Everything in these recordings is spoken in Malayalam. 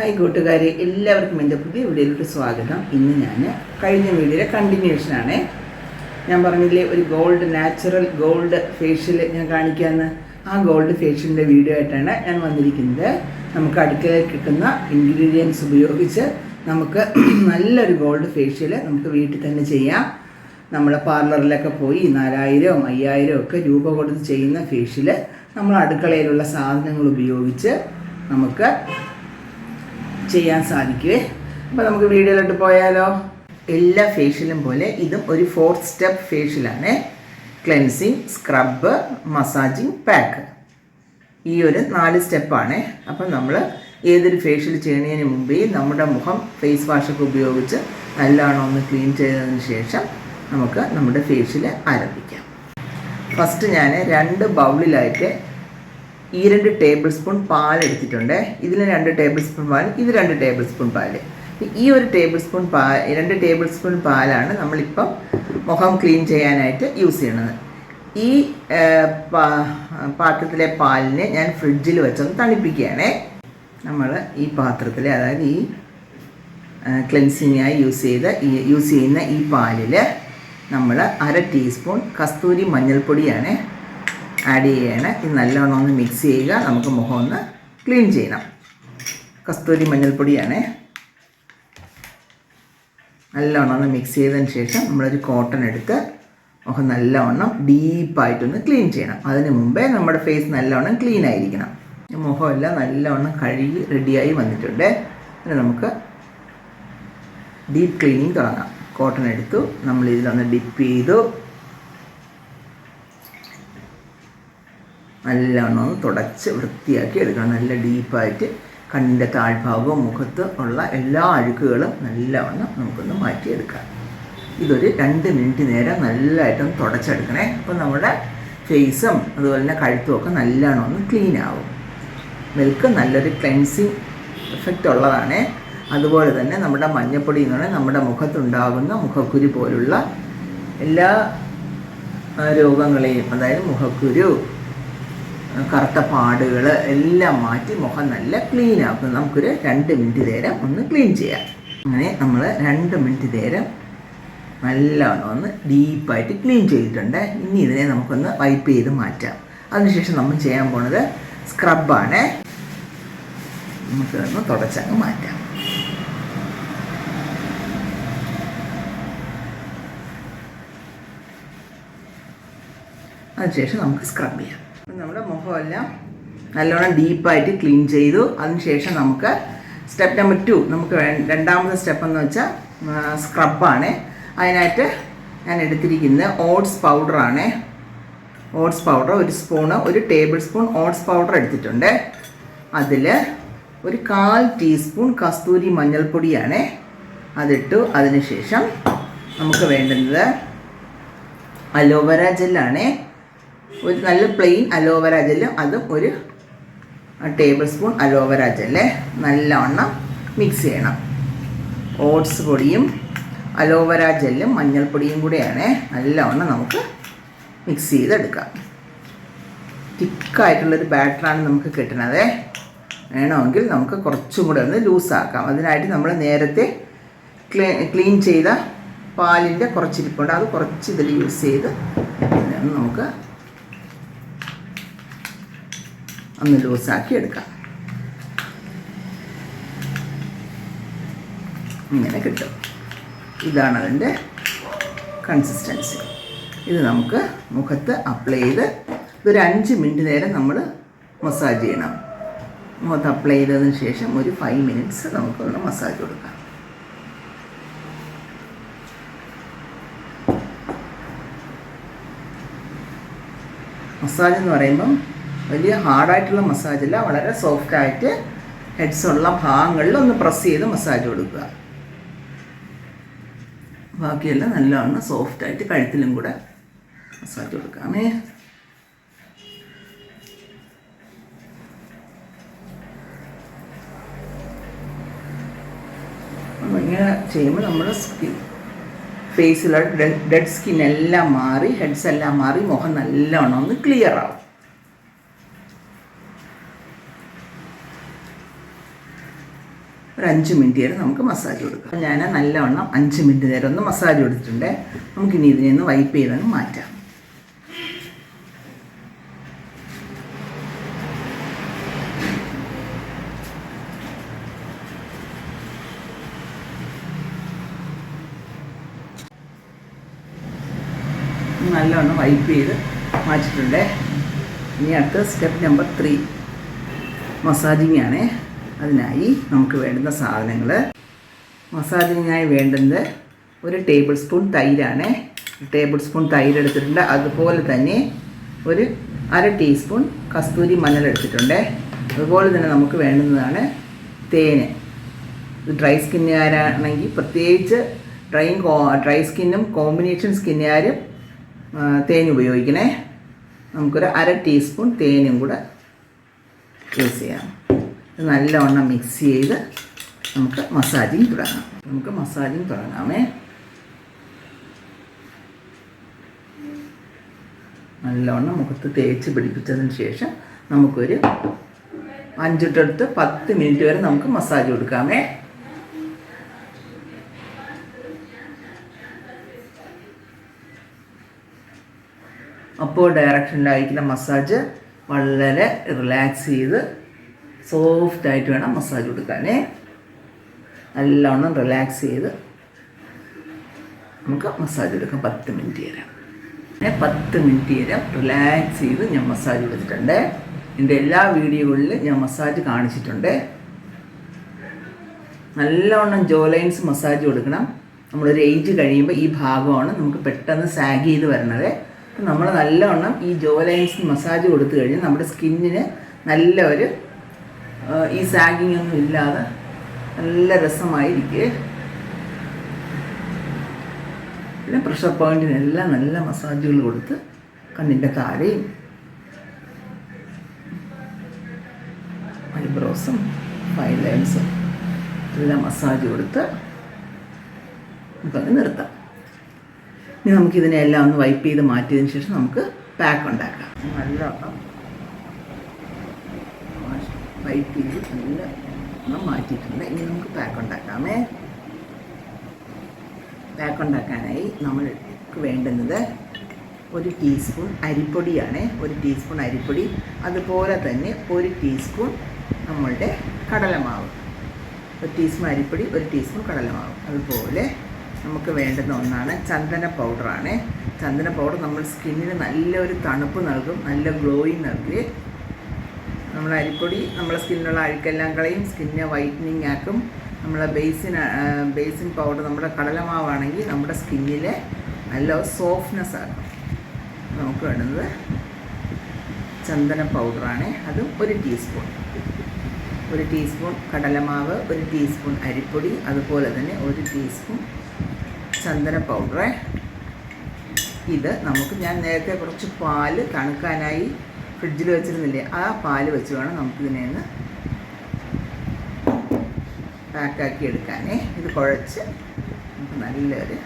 ഹായ് കൂട്ടുകാരെ എല്ലാവർക്കും എന്റെ പുതിയ വീഡിയോയിലോട്ട് സ്വാഗതം. ഇന്ന് ഞാൻ കഴിഞ്ഞ വീഡിയോയിലെ കണ്ടിന്യൂഷനാണ് ഞാൻ പറഞ്ഞില്ലേ ഒരു ഗോൾഡ് നാച്ചുറൽ ഗോൾഡ് ഫേഷ്യൽ ഞാൻ കാണിക്കാമെന്ന് ആ ഗോൾഡ് ഫേഷ്യലിന്റെ വീഡിയോ ആയിട്ടാണ് ഞാൻ വന്നിരിക്കുന്നത്. നമുക്ക് അടുക്കളയിൽ കിട്ടുന്ന ഇൻഗ്രീഡിയൻസ് ഉപയോഗിച്ച് നമുക്ക് നല്ലൊരു ഗോൾഡ് ഫേഷ്യൽ നമുക്ക് വീട്ടിൽ തന്നെ ചെയ്യാം. നമ്മൾ പാർലറിലൊക്കെ പോയി നാലായിരവും അയ്യായിരവും ഒക്കെ രൂപ കൊടുത്ത് ചെയ്യുന്ന ഫേഷ്യൽ നമ്മൾ അടുക്കളയിലുള്ള സാധനങ്ങൾ ഉപയോഗിച്ച് നമുക്ക് ചെയ്യാൻ സാധിക്കുവേ. അപ്പോൾ നമുക്ക് വീഡിയോയിലോട്ട് പോയാലോ? എല്ലാ ഫേഷ്യലും പോലെ ഇതും ഒരു ഫോർ സ്റ്റെപ്പ് ഫേഷ്യലാണ് ക്ലെൻസിങ് സ്ക്രബ് മസാജിങ് പാക്ക് ഈ ഒരു നാല് സ്റ്റെപ്പാണ് അപ്പം നമ്മൾ ഏതൊരു ഫേഷ്യൽ ചെയ്യുന്നതിന് മുമ്പേ നമ്മുടെ മുഖം ഫേസ് വാഷൊക്കെ ഉപയോഗിച്ച് നല്ലോണം ഒന്ന് ക്ലീൻ ചെയ്തതിന് ശേഷം നമുക്ക് നമ്മുടെ ഫേഷ്യൽ ആരംഭിക്കാം. ഫസ്റ്റ് ഞാൻ രണ്ട് ബൗളിലായിട്ട് ഈ രണ്ട് ടേബിൾ സ്പൂൺ പാൽ എടുത്തിട്ടുണ്ട് ഇതിൽ രണ്ട് ടേബിൾ സ്പൂൺ പാൽ ഇത് രണ്ട് ടേബിൾ സ്പൂൺ പാൽ ഈ ഒരു ടേബിൾ സ്പൂൺ പാൽ രണ്ട് ടേബിൾ സ്പൂൺ പാലാണ് നമ്മളിപ്പം മുഖം ക്ലീൻ ചെയ്യാനായിട്ട് യൂസ് ചെയ്യണത്. ഈ പാത്രത്തിലെ പാലിനെ ഞാൻ ഫ്രിഡ്ജിൽ വെച്ചൊന്ന് തണുപ്പിക്കുകയാണേ. നമ്മൾ ഈ പാത്രത്തിലെ അതായത് ഈ ക്ലെൻസിങ്ങായി യൂസ് ചെയ്ത യൂസ് ചെയ്യുന്ന ഈ പാലിൽ നമ്മൾ അര ടീസ്പൂൺ കസ്തൂരി മഞ്ഞൾപ്പൊടിയാണ് ആഡ് ചെയ്യണം. ഇത് നല്ലോണം ഒന്ന് മിക്സ് ചെയ്യുക. നമുക്ക് മുഖം ഒന്ന് ക്ലീൻ ചെയ്യണം. കസ്തൂരി മഞ്ഞൾപ്പൊടിയാണ്. നല്ലോണം ഒന്ന് മിക്സ് ചെയ്തതിന് ശേഷം നമ്മളൊരു കോട്ടൺ എടുത്ത് മുഖം നല്ലവണ്ണം ഡീപ്പായിട്ടൊന്ന് ക്ലീൻ ചെയ്യണം. അതിന് മുമ്പേ നമ്മുടെ ഫേസ് നല്ലവണ്ണം ക്ലീൻ ആയിരിക്കണം. മുഖമെല്ലാം നല്ലവണ്ണം കഴുകി റെഡിയായി വന്നിട്ടുണ്ട്. പിന്നെ നമുക്ക് ഡീപ്പ് ക്ലീനിങ് തുടങ്ങാം. കോട്ടൺ എടുത്തു. നമ്മൾ ഇതിലൊന്ന് ഡിപ്പ് ചെയ്തു. നല്ലവണ്ണം ഒന്ന് തുടച്ച് വൃത്തിയാക്കി എടുക്കണം. നല്ല ഡീപ്പായിട്ട് കണ്ണിന്റെ താഴ്ഭാഗവും മുഖത്ത് ഉള്ള എല്ലാ അഴുക്കുകളും നല്ലവണ്ണം നമുക്കൊന്ന് മാറ്റിയെടുക്കാം. ഇതൊരു രണ്ട് മിനിറ്റ് നേരം നല്ലതായിട്ടൊന്ന് തുടച്ചെടുക്കണേ. അപ്പോൾ നമ്മുടെ ഫേസും അതുപോലെ തന്നെ കഴുത്തും ഒക്കെ നല്ലോണം ഒന്ന് ക്ലീൻ ആവും. മിൽക്ക് നല്ലൊരു ക്ലെൻസിങ് എഫക്റ്റ് ഉള്ളതാണ്. അതുപോലെ തന്നെ നമ്മുടെ മഞ്ഞപ്പൊടി എന്ന് പറഞ്ഞാൽ നമ്മുടെ മുഖത്തുണ്ടാകുന്ന മുഖക്കുരു പോലുള്ള എല്ലാ രോഗങ്ങളെയും അതായത് മുഖക്കുരു കറുത്ത പാടുകൾ എല്ലാം മാറ്റി മുഖം നല്ല ക്ലീൻ ആക്കും നമുക്കൊരു രണ്ട് മിനിറ്റ് നേരം ഒന്ന് ക്ലീൻ ചെയ്യാം. അങ്ങനെ നമ്മൾ രണ്ട് മിനിറ്റ് നേരം നല്ലവണ്ണം ഒന്ന് ഡീപ്പായിട്ട് ക്ലീൻ ചെയ്തിട്ടുണ്ട്. ഇനി ഇതിനെ നമുക്കൊന്ന് വൈപ്പ് ചെയ്ത് മാറ്റാം. അതിനുശേഷം നമ്മൾ ചെയ്യാൻ പോണത് സ്ക്രബാണ് നമുക്കൊന്ന് തുടച്ചങ്ങ് മാറ്റാം. അതിനുശേഷം നമുക്ക് സ്ക്രബ് ചെയ്യാം. അപ്പം നമ്മുടെ മുഖമെല്ലാം നല്ലോണം ഡീപ്പായിട്ട് ക്ലീൻ ചെയ്തു. അതിനുശേഷം നമുക്ക് സ്റ്റെപ്പ് നമ്പർ ടു നമുക്ക് രണ്ടാമത്തെ സ്റ്റെപ്പ് എന്ന് വെച്ചാൽ സ്ക്രബാണ് അതിനായിട്ട് ഞാൻ എടുത്തിരിക്കുന്നത് ഓട്സ് പൗഡറാണ് ഓട്സ് പൗഡർ ഒരു സ്പൂണ് ഒരു ടേബിൾ സ്പൂൺ ഓട്സ് പൗഡർ എടുത്തിട്ടുണ്ട്. അതിൽ ഒരു കാൽ ടീസ്പൂൺ കസ്തൂരി മഞ്ഞൾപ്പൊടിയാണ് അതിട്ടു. അതിനുശേഷം നമുക്ക് വേണ്ടുന്നത് അലോവേര ജെല്ലാണ്. ഒരു നല്ല പ്ലെയിൻ അലോവേര ജെല്ല് അതും ഒരു ടേബിൾ സ്പൂൺ അലോവേര ജെല്ല് നല്ലവണ്ണം മിക്സ് ചെയ്യണം. ഓട്സ് പൊടിയും അലോവേര ജെല്ലും മഞ്ഞൾപ്പൊടിയും കൂടെയാണ് നല്ലവണ്ണം നമുക്ക് മിക്സ് ചെയ്തെടുക്കാം. തിക്കായിട്ടുള്ളൊരു ബാറ്ററാണ് നമുക്ക് കിട്ടുന്നത് വേണമെങ്കിൽ നമുക്ക് കുറച്ചും കൂടെ ഒന്ന് ലൂസാക്കാം. അതിനായിട്ട് നമ്മൾ നേരത്തെ ക്ലീ ക്ലീൻ ചെയ്ത പാലിന്റെ കുറച്ചിരിപ്പുണ്ട്. അത് കുറച്ച് ഇതിൽ യൂസ് ചെയ്ത് നമുക്ക് ഒന്ന് ലൂസാക്കി എടുക്കാം. ഇങ്ങനെ കിട്ടും. ഇതാണ് അതിന്റെ കൺസിസ്റ്റൻസി ഇത് നമുക്ക് മുഖത്ത് അപ്ലൈ ചെയ്ത് ഇതൊരു അഞ്ച് മിനിറ്റ് നേരം നമ്മൾ മസാജ് ചെയ്യണം. മുഖത്ത് അപ്ലൈ ചെയ്തതിന് ശേഷം ഒരു ഫൈവ് മിനിറ്റ്സ് നമുക്കൊന്ന് മസാജ് കൊടുക്കാം. മസാജ് എന്ന് പറയുമ്പം വലിയ ഹാർഡായിട്ടുള്ള മസാജ് അല്ല വളരെ സോഫ്റ്റ് ആയിട്ട് ഹെഡ്സ് ഉള്ള ഭാഗങ്ങളിൽ ഒന്ന് പ്രസ് ചെയ്ത് മസാജ് കൊടുക്കുക. ബാക്കിയെല്ലാം നല്ലവണ്ണം സോഫ്റ്റ് ആയിട്ട് കഴുത്തിലും കൂടെ മസാജ് അപ്പോൾ ഇങ്ങനെ ചെയ്യുമ്പോൾ നമ്മുടെ സ്കിൻ ഫേസിലുള്ള ഡെഡ് സ്കിൻ എല്ലാം മാറി ഹെഡ്സ് എല്ലാം മാറി മുഖം നല്ലോണം ഒന്ന് ക്ലിയർ ആവും. ഒരു അഞ്ച് മിനിറ്റ് നേരം നമുക്ക് മസാജ് കൊടുക്കാം. ഞാൻ നല്ലവണ്ണം അഞ്ച് മിനിറ്റ് നേരം ഒന്ന് മസാജ് കൊടുത്തിട്ടുണ്ട്. നമുക്കിനി ഇതിനെ ഒന്ന് വൈപ്പ് ചെയ്തങ്ങ് മാറ്റാം. നല്ലവണ്ണം വൈപ്പ് ചെയ്ത് മാറ്റിയിട്ടുണ്ട്. ഇനി അടുത്ത സ്റ്റെപ്പ് നമ്പർ ത്രീ. മസാജിങ് ആണ് അതിനായി നമുക്ക് വേണ്ടുന്ന സാധനങ്ങൾ മസാജിങ്ങിനായി വേണ്ടുന്നത് ഒരു ടേബിൾ സ്പൂൺ തൈരാണ്. ടേബിൾ സ്പൂൺ തൈര് എടുത്തിട്ടുണ്ട്. അതുപോലെ തന്നെ ഒരു അര ടീസ്പൂൺ കസ്തൂരി മഞ്ഞൾ എടുത്തിട്ടുണ്ട്. അതുപോലെ തന്നെ നമുക്ക് വേണ്ടുന്നതാണ് തേന്. ഡ്രൈ സ്കിന്നുകാരാണെങ്കിൽ പ്രത്യേകിച്ച് ഡ്രൈ ഡ്രൈ സ്കിന്നും കോമ്പിനേഷൻ സ്കിന്നുകാരും തേൻ ഉപയോഗിക്കണേ. നമുക്കൊരു അര ടീസ്പൂൺ തേനും കൂടെ യൂസ് ചെയ്യാം. നല്ലവണ്ണം മിക്സ് ചെയ്ത് നമുക്ക് മസാജിങ് തുടങ്ങാം. നമുക്ക് മസാജിങ് തുടങ്ങാമേ. നല്ലവണ്ണം മുഖത്ത് തേച്ച് പിടിപ്പിച്ചതിന് ശേഷം നമുക്കൊരു അഞ്ച് തൊട്ട് പത്ത് മിനിറ്റ് വരെ നമുക്ക് മസാജ് കൊടുക്കാമേ. അപ്പോൾ ഡയറക്ഷനിലായിരിക്കുന്ന മസാജ് വളരെ റിലാക്സ് ചെയ്ത് സോഫ്റ്റ് ആയിട്ട് വേണം മസാജ് കൊടുക്കാനേ. നല്ലോണം റിലാക്സ് ചെയ്ത് നമുക്ക് മസാജ് എടുക്കാം. പത്ത് മിനിറ്റ് നേരം അങ്ങനെ പത്ത് മിനിറ്റ് നേരം റിലാക്സ് ചെയ്ത് ഞാൻ മസാജ് കൊടുത്തിട്ടുണ്ട്. എന്റെ എല്ലാ വീഡിയോകളിലും ഞാൻ മസാജ് കാണിച്ചിട്ടുണ്ട്. നല്ലവണ്ണം ജോലൈൻസ് മസാജ് കൊടുക്കണം. നമ്മളൊരു ഏജ് കഴിയുമ്പോൾ ഈ ഭാഗമാണ് നമുക്ക് പെട്ടെന്ന് സാഗ് ചെയ്ത് വരണത്. നമ്മൾ നല്ലവണ്ണം ഈ ജോലൈൻസ് മസാജ് കൊടുത്തു കഴിഞ്ഞാൽ നമ്മുടെ സ്കിന്നിന് നല്ല ഒരു ഈ സാഗിങ് ഒന്നും ഇല്ലാതെ നല്ല രസമായിരിക്കേ. പിന്നെ പ്രഷർ പോയിന്റിനെല്ലാം നല്ല മസാജുകൾ കൊടുത്ത് കണ്ണിന്റെ താരയും ഐബ്രോസും ഫൈൻ ലൈൻസും എല്ലാം മസാജ് കൊടുത്ത് നമുക്കങ്ങ് നിർത്താം. ഇനി നമുക്കിതിനെല്ലാം ഒന്ന് വൈപ്പ് ചെയ്ത് മാറ്റിയതിന് ശേഷം നമുക്ക് പാക്ക് ഉണ്ടാക്കാം. നല്ല വൈപ്പ് ചെയ്ത് നല്ല എണ്ണം മാറ്റിയിട്ടുണ്ട്. ഇനി നമുക്ക് പാക്ക് ഉണ്ടാക്കാമേ. പാക്ക് ഉണ്ടാക്കാനായി നമ്മൾക്ക് വേണ്ടുന്നത് ഒരു ടീസ്പൂൺ അരിപ്പൊടിയാണ്. ഒരു ടീസ്പൂൺ അരിപ്പൊടി. അതുപോലെ തന്നെ ഒരു ടീസ്പൂൺ നമ്മളുടെ കടലമാവ്. ഒരു ടീസ്പൂൺ അരിപ്പൊടി ഒരു ടീസ്പൂൺ കടലമാവ്. അതുപോലെ നമുക്ക് വേണ്ടുന്ന ഒന്നാണ് ചന്ദന പൗഡറാണ് ചന്ദന പൗഡർ നമ്മൾ സ്കിന്നിന് നല്ലൊരു തണുപ്പ് നൽകും നല്ല ഗ്ലോയിങ് നൽകുകയും നമ്മൾ അരിപ്പൊടി നമ്മളെ സ്കിന്നിലുള്ള അഴുക്കെല്ലാം കളയും. സ്കിന്നെ വൈറ്റനിങ് ആക്കും. നമ്മളെ ബേസിൻ ബേസിൻ പൗഡർ നമ്മുടെ കടലമാവാണെങ്കിൽ നമ്മുടെ സ്കിന്നിലെ നല്ല സോഫ്റ്റ്നെസ് ആക്കും. നമുക്ക് വേണ്ടുന്നത് ചന്ദന പൗഡറാണ്. അതും ഒരു ടീസ്പൂൺ. ഒരു ടീസ്പൂൺ കടലമാവ് ഒരു ടീസ്പൂൺ അരിപ്പൊടി അതുപോലെ തന്നെ ഒരു ടീസ്പൂൺ ചന്ദന പൗഡറ്. ഇത് നമുക്ക് ഞാൻ നേരത്തെ കുറച്ച് പാൽ തണുക്കാനായി ഫ്രിഡ്ജിൽ വെച്ചിരുന്നില്ലേ ആ പാൽ വെച്ച് വേണം നമുക്കിതിനെ ഒന്ന് പാക്കാക്കി എടുക്കാനേ. ഇത് കുഴച്ച് നമുക്ക് നല്ലൊരു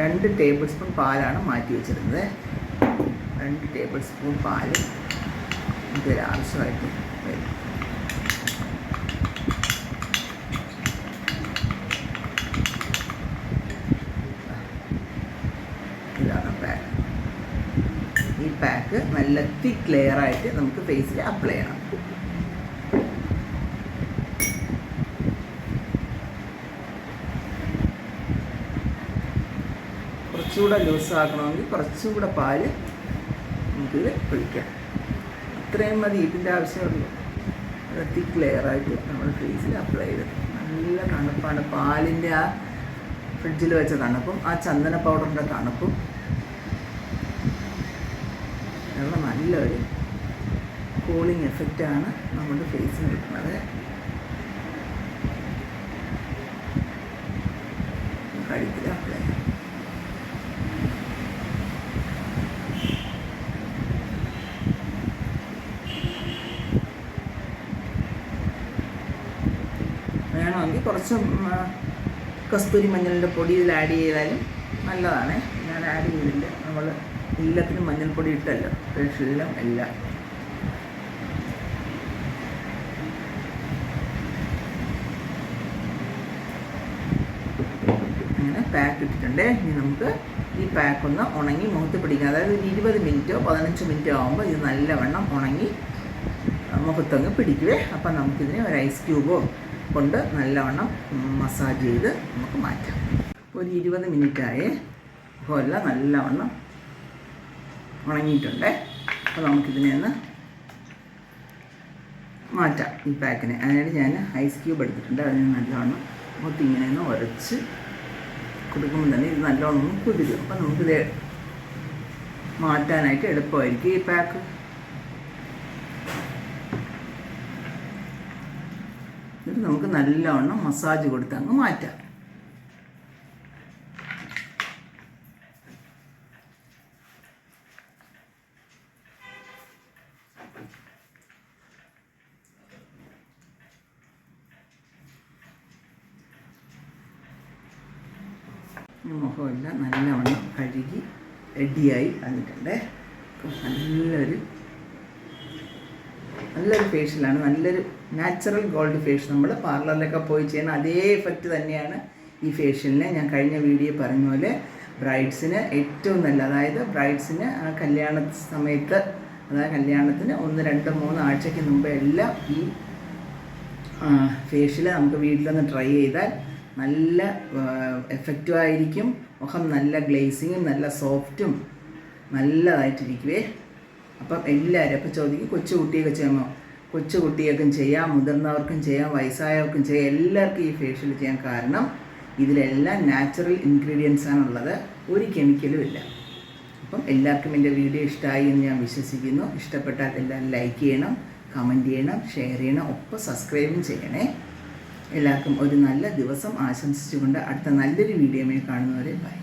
രണ്ട് ടേബിൾ സ്പൂൺ പാലാണ് മാറ്റി വെച്ചിരുന്നത്. രണ്ട് ടേബിൾ സ്പൂൺ പാൽ ഇതൊരു ആവശ്യമായിട്ട് വരും ഇതാണ് പാക്ക് ഈ പാക്ക് നല്ല തിക്ക് ലെയർ ആയിട്ട് നമുക്ക് ഫേസിൽ അപ്ലൈ ചെയ്യണം. കുറച്ചുകൂടെ ലൂസ് ആക്കണമെങ്കിൽ കുറച്ചുകൂടെ പാൽ നമുക്കിത് ഒഴിക്കാം. അത്രയും മതി ഇതിന്റെ ആവശ്യമുള്ളൂ. തിക്ക് ലെയർ ആയിട്ട് നമ്മൾ ഫേസിൽ അപ്ലൈ ചെയ്ത് നല്ല തണുപ്പാണ്. പാലിന്റെ ആ ഫ്രിഡ്ജിൽ വെച്ച തണുപ്പും ആ ചന്ദന പൗഡറിന്റെ തണുപ്പും ഉള്ള നല്ലൊരു കൂളിംഗ് എഫക്റ്റാണ് നമ്മുടെ ഫേസിന് കിട്ടുന്നത്. വേണമെങ്കിൽ കുറച്ച് കസ്തൂരി മഞ്ഞളിന്റെ പൊടി ഇതിൽ ആഡ് ചെയ്താലും നല്ലതാണ്. ഞാൻ ആഡ് ചെയ്തിട്ടുണ്ട്. നമ്മൾ എല്ലാത്തിനും മഞ്ഞൾപ്പൊടി ഇട്ടല്ലോ. ഫേഷ്യലിലും എല്ലാം ഇങ്ങനെ പാക്ക് ഇട്ടിട്ടുണ്ട്. ഇനി നമുക്ക് ഈ പാക്ക് ഒന്ന് ഉണങ്ങി മുഖത്ത് പിടിക്കുക അതായത് ഒരു ഇരുപത് മിനിറ്റോ പതിനഞ്ച് മിനിറ്റോ ആകുമ്പോൾ ഇത് നല്ലവണ്ണം ഉണങ്ങി മുഖത്തങ്ങ് പിടിക്കുവേ. അപ്പം നമുക്കിതിനെ ഒരു ഐസ് ക്യൂബോ കൊണ്ട് നല്ലവണ്ണം മസാജ് ചെയ്ത് നമുക്ക് മാറ്റാം. ഒരു ഇരുപത് മിനിറ്റായേ. ഹോല്ല നല്ലവണ്ണം ഉണങ്ങിയിട്ടുണ്ട്. അപ്പോൾ നമുക്കിതിനെ ഒന്ന് മാറ്റാം ഈ പാക്കിനെ. അതിനായിട്ട് ഞാൻ ഐസ് ക്യൂബ് എടുത്തിട്ടുണ്ട്. അതിന് നല്ലവണ്ണം മുത്തിങ്ങനെ ഒന്ന് ഉരച്ച് കൊടുക്കുമ്പോൾ തന്നെ ഇത് നല്ലോണം കുതിരും. അപ്പം നമുക്കിത് മാറ്റാനായിട്ട് എളുപ്പമായിരിക്കും ഈ പാക്ക്. എന്നിട്ട് നമുക്ക് നല്ലവണ്ണം മസാജ് കൊടുത്ത് അങ്ങ് മാറ്റാം. മുഖമെല്ലാം നല്ലവണ്ണം കഴുകി റെഡിയായി വന്നിട്ടുണ്ട്. നല്ലൊരു നല്ലൊരു ഫേഷ്യലാണ്. നല്ലൊരു നാച്ചുറൽ ഗോൾഡ് ഫേഷ്യൽ. നമ്മൾ പാർലറിലൊക്കെ പോയി ചെയ്യുന്ന അതേ എഫക്റ്റ് തന്നെയാണ് ഈ ഫേഷ്യലിന്. ഞാൻ കഴിഞ്ഞ വീഡിയോ പറഞ്ഞ പോലെ ബ്രൈഡ്സിന് ഏറ്റവും നല്ല അതായത് ബ്രൈഡ്സിന് ആ കല്യാണ സമയത്ത് അതായത് കല്യാണത്തിന് ഒന്ന് രണ്ട് മൂന്ന് ആഴ്ചയ്ക്ക് മുമ്പ് എല്ലാം ഈ ഫേഷ്യൽ നമുക്ക് വീട്ടിലൊന്ന് ട്രൈ ചെയ്താൽ നല്ല എഫക്റ്റീവ് ആയിരിക്കും. മുഖം നല്ല ഗ്ലേസിങ്ങും നല്ല സോഫ്റ്റും നല്ലതായിട്ടിരിക്കുവേ. അപ്പം എല്ലാവരും അപ്പം ചോദിക്കും കൊച്ചുകുട്ടിയൊക്കെ ചെയ്യുമ്പോൾ ചെയ്യാമോ കൊച്ചു കുട്ടികൾക്കും ചെയ്യാം മുതിർന്നവർക്കും ചെയ്യാം വയസ്സായവർക്കും ചെയ്യാം. എല്ലാവർക്കും ഈ ഫേഷ്യൽ ചെയ്യാൻ കാരണം ഇതിലെല്ലാം നാച്ചുറൽ ഇൻഗ്രീഡിയൻസ് ആണുള്ളത്. ഒരു കെമിക്കലും ഇല്ല. അപ്പം എല്ലാവർക്കും എന്റെ വീഡിയോ ഇഷ്ടമായി എന്ന് ഞാൻ വിശ്വസിക്കുന്നു. ഇഷ്ടപ്പെട്ടാൽ എല്ലാവരും ലൈക്ക് ചെയ്യണം കമന്റ് ചെയ്യണം ഷെയർ ചെയ്യണം ഒപ്പം സബ്സ്ക്രൈബും ചെയ്യണേ. എല്ലാവർക്കും ഒരു നല്ല ദിവസം ആശംസിച്ചുകൊണ്ട് അടുത്ത നല്ലൊരു വീഡിയോയിൽ കാണുന്നവരെ ബൈ.